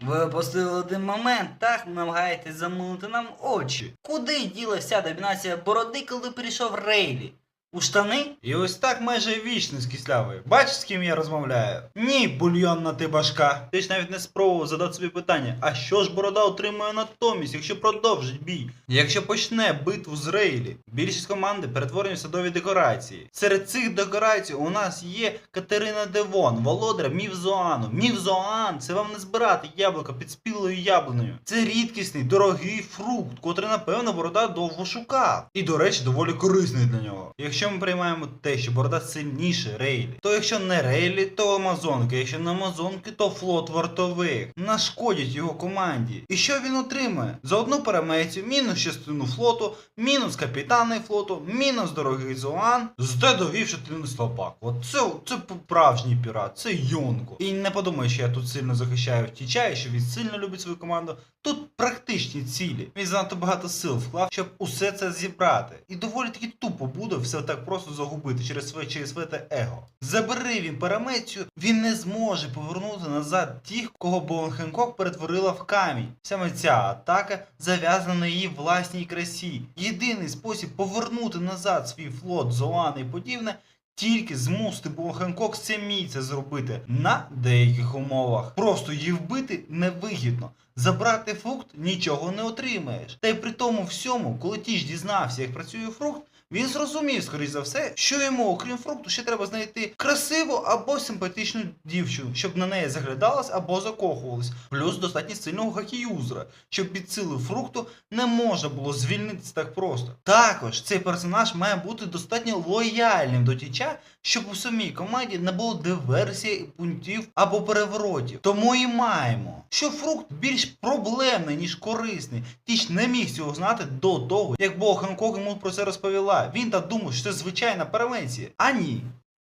Ви опустили один момент, так намагаєтесь замилити нам очі. Куди ділася домінація бороди, коли прийшов Рейлі? У штани? І ось так майже вічно з кислявою. Бачиш, з ким я розмовляю? Ні, бульйонна ти башка. Ти ж навіть не спробував задати собі питання, а що ж борода отримує натомість, якщо продовжить бій? Якщо почне битву з Рейлі, більшість команди перетворені в садові декорації. Серед цих декорацій у нас є Катерина Девон, володар Мівзоану. Мівзоан це вам не збирати яблука під спілою яблунею. Це рідкісний, дорогий фрукт, котрий, напевно, борода довго шукав. І, до речі, доволі корисний для нього. Якщо ми приймаємо те, що борода сильніше Рейлі, то якщо не Рейлі, то Амазонки, якщо не Амазонки, то флот вартових. Нашкодять його команді. І що він отримає? За одну перемецію, мінус частину флоту, мінус капітани флоту, мінус дорогий Зоан. Зате довів, що ти не слабак. От це, це справжній пірат, це Йонко. І не подумай, що я тут сильно захищаю втіча, і що він сильно любить свою команду. Тут практичні цілі. Він занадто багато сил вклав, щоб усе це зібрати. І доволі таки тупо буде все так просто загубити через своє через своє те его. Забери він парамецію, він не зможе повернути назад тих, кого Боун Хенкок перетворила в камінь. Саме ця атака зав'язана на її власній красі. Єдиний спосіб повернути назад свій флот, Зоан і подібне. Тільки змусити Бо Хенкок самій це зробити на деяких умовах. Просто її вбити невигідно. Забрати фрукт нічого не отримаєш. Та й при тому всьому, коли Тіч дізнався, як працює фрукт, він зрозумів, скоріш за все, що йому, окрім фрукту, ще треба знайти красиву або симпатичну дівчину, щоб на неї заглядалась або закохувалась. Плюс достатньо сильного хакіюзера, щоб під силою фрукту не можна було звільнитися так просто. Також цей персонаж має бути достатньо лояльним до тіча, щоб у самій команді не було диверсії, пунктів або переворотів. Тому і маємо, що фрукт більш проблемний, ніж корисний. Тіч не міг цього знати до того, як Бо Ханкок йому про це розповіла. Він та думав, що це звичайна перевенція. А ні.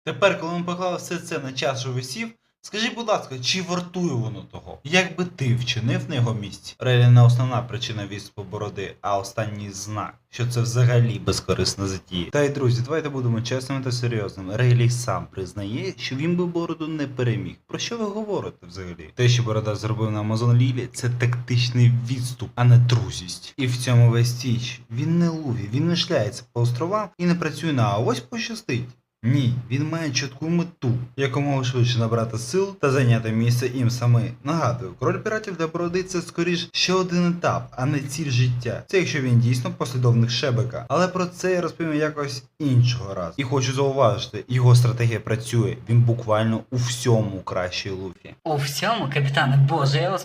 Тепер, коли ми поклали все це на час, що висів, скажи, будь ласка, чи вартує воно того? Як би ти вчинив на його місці? Релі не основна причина відступу бороди, а останній знак, що це взагалі безкорисна затія. Та й друзі, давайте будемо чесними та серйозними. Рейлі сам признає, що він би бороду не переміг. Про що ви говорите взагалі? Те, що борода зробив на Амазон Лілі, це тактичний відступ, а не трусість. І в цьому весь тіч. Він не лові, він не шляється по островам і не працює на ось пощастить. Ні, він має чітку мету, якомога швидше набрати сил та зайняти місце їм саме. Нагадую, король піратів для бороди це скоріш ще один етап, а не ціль життя. Це якщо він дійсно послідовник Шебека. Але про це я розповім якось іншого разу. І хочу зауважити, його стратегія працює. Він буквально у всьому кращий Луфі. У всьому, капітане, боже, я вас